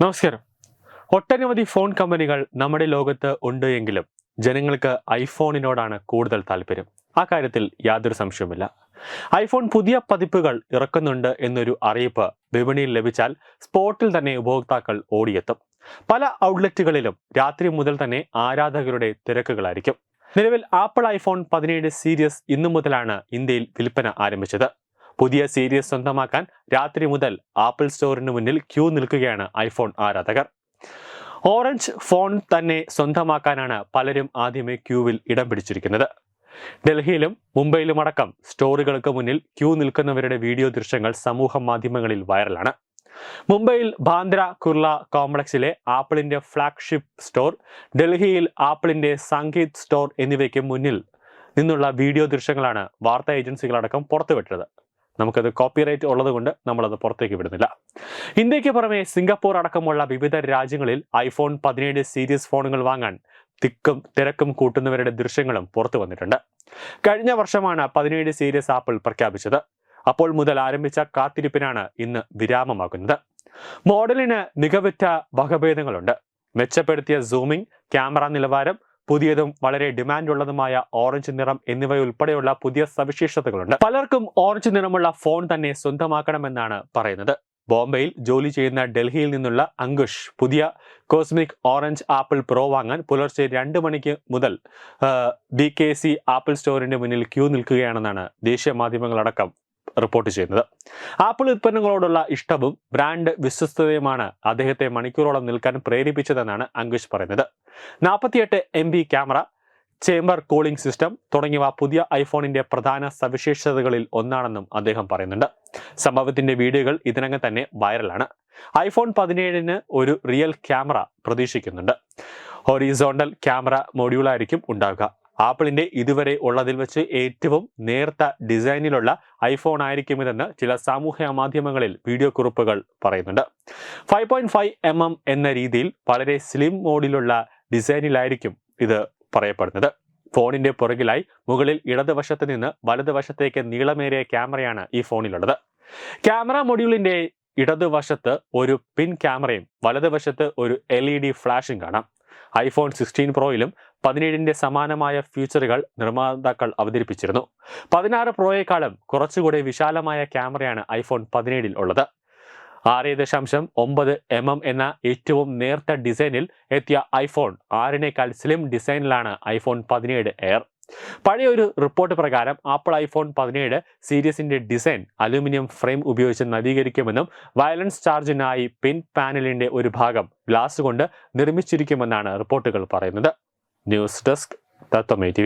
നമസ്കാരം. ഒട്ടനവധി ഫോൺ കമ്പനികൾ നമ്മുടെ ലോകത്ത് ഉണ്ട് എങ്കിലും ജനങ്ങൾക്ക് ഐഫോണിനോടാണ് കൂടുതൽ താല്പര്യം. ആ കാര്യത്തിൽ യാതൊരു സംശയവുമില്ല. ഐഫോൺ പുതിയ പതിപ്പുകൾ ഇറക്കുന്നുണ്ട് എന്നൊരു അറിയിപ്പ് വിപണിയിൽ ലഭിച്ചാൽ സ്പോട്ടിൽ തന്നെ ഉപഭോക്താക്കൾ ഓടിയെത്തും. പല ഔട്ട്ലെറ്റുകളിലും രാത്രി മുതൽ തന്നെ ആരാധകരുടെ തിരക്കുകളായിരിക്കും. നിലവിൽ ആപ്പിൾ ഐഫോൺ പതിനേഴ് സീരീസ് ഇന്നു മുതലാണ് ഇന്ത്യയിൽ വിൽപ്പന ആരംഭിച്ചത്. പുതിയ സീരീസ് സ്വന്തമാക്കാൻ രാത്രി മുതൽ ആപ്പിൾ സ്റ്റോറിന് മുന്നിൽ ക്യൂ നിൽക്കുകയാണ് ഐഫോൺ ആരാധകർ. ഓറഞ്ച് ഫോൺ തന്നെ സ്വന്തമാക്കാനാണ് പലരും ആദ്യമേ ക്യൂവിൽ ഇടം പിടിച്ചിരിക്കുന്നത്. ഡൽഹിയിലും മുംബൈയിലുമടക്കം സ്റ്റോറുകൾക്ക് മുന്നിൽ ക്യൂ നിൽക്കുന്നവരുടെ വീഡിയോ ദൃശ്യങ്ങൾ സമൂഹ മാധ്യമങ്ങളിൽ വൈറലാണ്. മുംബൈയിൽ ബാന്ദ്ര കുർള കോംപ്ലക്സിലെ ആപ്പിളിന്റെ ഫ്ലാഗ്ഷിപ്പ് സ്റ്റോർ ഡൽഹിയിൽ ആപ്പിളിന്റെ സംഗീത് സ്റ്റോർ എന്നിവയ്ക്ക് മുന്നിൽ നിന്നുള്ള വീഡിയോ ദൃശ്യങ്ങളാണ് വാർത്താ ഏജൻസികളടക്കം പുറത്തുവിട്ടത്. നമുക്കത് കോപ്പിറൈറ്റ് ഉള്ളതുകൊണ്ട് നമ്മളത് പുറത്തേക്ക് വിടുന്നില്ല. ഇന്ത്യയ്ക്ക് പുറമെ സിംഗപ്പൂർ അടക്കമുള്ള വിവിധ രാജ്യങ്ങളിൽ ഐഫോൺ പതിനേഴ് സീരീസ് ഫോണുകൾ വാങ്ങാൻ തിക്കും തിരക്കും കൂട്ടുന്നവരുടെ ദൃശ്യങ്ങളും പുറത്തു വന്നിട്ടുണ്ട്. കഴിഞ്ഞ വർഷമാണ് പതിനേഴ് സീരീസ് ആപ്പിൾ പ്രഖ്യാപിച്ചത്. അപ്പോൾ മുതൽ ആരംഭിച്ച കാത്തിരിപ്പിനാണ് ഇന്ന് വിരാമമാകുന്നത്. മോഡലിന് മികവുറ്റ വകഭേദങ്ങളുണ്ട്. മെച്ചപ്പെടുത്തിയ സൂമിംഗ് ക്യാമറ നിലവാരം പുതിയതും വളരെ ഡിമാൻഡ് ഉള്ളതുമായ ഓറഞ്ച് നിറം എന്നിവയുൾപ്പെടെയുള്ള പുതിയ സവിശേഷതകളുണ്ട്. പലർക്കും ഓറഞ്ച് നിറമുള്ള ഫോൺ തന്നെ സ്വന്തമാക്കണമെന്നാണ് പറയുന്നത്. ബോംബെയിൽ ജോലി ചെയ്യുന്ന ഡൽഹിയിൽ നിന്നുള്ള അങ്കുഷ് പുതിയ കോസ്മിക് ഓറഞ്ച് ആപ്പിൾ പ്രോ വാങ്ങാൻ പുലർച്ചെ രണ്ട് മണിക്ക് മുതൽ ബി കെ സി ആപ്പിൾ സ്റ്റോറിന്റെ മുന്നിൽ ക്യൂ നിൽക്കുകയാണെന്നാണ് ദേശീയ മാധ്യമങ്ങളടക്കം റിപ്പോർട്ട് ചെയ്യുന്നത്. ആപ്പിൾ ഉൽപ്പന്നങ്ങളോടുള്ള ഇഷ്ടവും ബ്രാൻഡ് വിശ്വസ്തതയുമാണ് അദ്ദേഹത്തെ മണിക്കൂറോളം നിൽക്കാൻ പ്രേരിപ്പിച്ചതെന്നാണ് അങ്കുഷ് പറയുന്നത്. നാൽപ്പത്തിയെട്ട് M B camera chamber cooling system തുടങ്ങിയവ പുതിയ ഐഫോണിന്റെ പ്രധാന സവിശേഷതകളിൽ ഒന്നാണെന്നും അദ്ദേഹം പറയുന്നുണ്ട്. സംഭവത്തിന്റെ വീഡിയോകൾ ഇതിനകം തന്നെ വൈറലാണ്. ഐഫോൺ പതിനേഴിന് ഒരു റിയൽ ക്യാമറ പ്രതീക്ഷിക്കുന്നുണ്ട്. ഹൊറിസോണ്ടൽ ക്യാമറ മൊഡ്യൂളായിരിക്കും ഉണ്ടാവുക. ആപ്പിളിന്റെ ഇതുവരെ ഉള്ളതിൽ വെച്ച് ഏറ്റവും നേർത്ത ഡിസൈനിലുള്ള ഐഫോൺ ആയിരിക്കും ഇതെന്ന് ചില സാമൂഹ്യ മാധ്യമങ്ങളിൽ വീഡിയോ കുറിപ്പുകൾ പറയുന്നുണ്ട്. Five point five M M എന്ന രീതിയിൽ വളരെ സ്ലിം മോഡിലുള്ള ഡിസൈനിലായിരിക്കും ഇത് പറയപ്പെടുന്നത്. ഫോണിന്റെ പുറകിലായി മുകളിൽ ഇടതുവശത്ത് നിന്ന് വലതുവശത്തേക്ക് നീളമേറിയ ക്യാമറയാണ് ഈ ഫോണിലുള്ളത്. ക്യാമറ മൊഡ്യൂളിന്റെ ഇടതുവശത്ത് ഒരു പിൻ ക്യാമറയും വലതുവശത്ത് ഒരു എൽ ഇ ഡി ഫ്ലാഷും കാണാം. ഐഫോൺ സിക്സ്റ്റീൻ പ്രോയിലും പതിനേഴിന്റെ സമാനമായ ഫീച്ചറുകൾ നിർമ്മാതാക്കൾ അവതരിപ്പിച്ചിരുന്നു. പതിനാറ് പ്രോയേക്കാളും കുറച്ചുകൂടി വിശാലമായ ക്യാമറയാണ് ഐഫോൺ പതിനേഴിൽ ഉള്ളത്. ആറ് ദശാംശം ഒമ്പത് എം എം എന്ന ഏറ്റവും നേർത്ത ഡിസൈനിൽ എത്തിയ ഐഫോൺ ആറിനേക്കാൾ സ്ലിം ഡിസൈനിലാണ് ഐഫോൺ പതിനേഴ് എയർ പഴയ ഒരു റിപ്പോർട്ട് പ്രകാരം ആപ്പിൾ ഐഫോൺ പതിനേഴ് സീരീസിന്റെ ഡിസൈൻ അലൂമിനിയം ഫ്രെയിം ഉപയോഗിച്ച് നവീകരിക്കുമെന്നും വയലൻസ് ചാർജിനായി പിൻ പാനലിന്റെ ഒരു ഭാഗം ഗ്ലാസ് കൊണ്ട് നിർമ്മിച്ചിരിക്കുമെന്നാണ് റിപ്പോർട്ടുകൾ പറയുന്നത്. News desk തത്വമേ T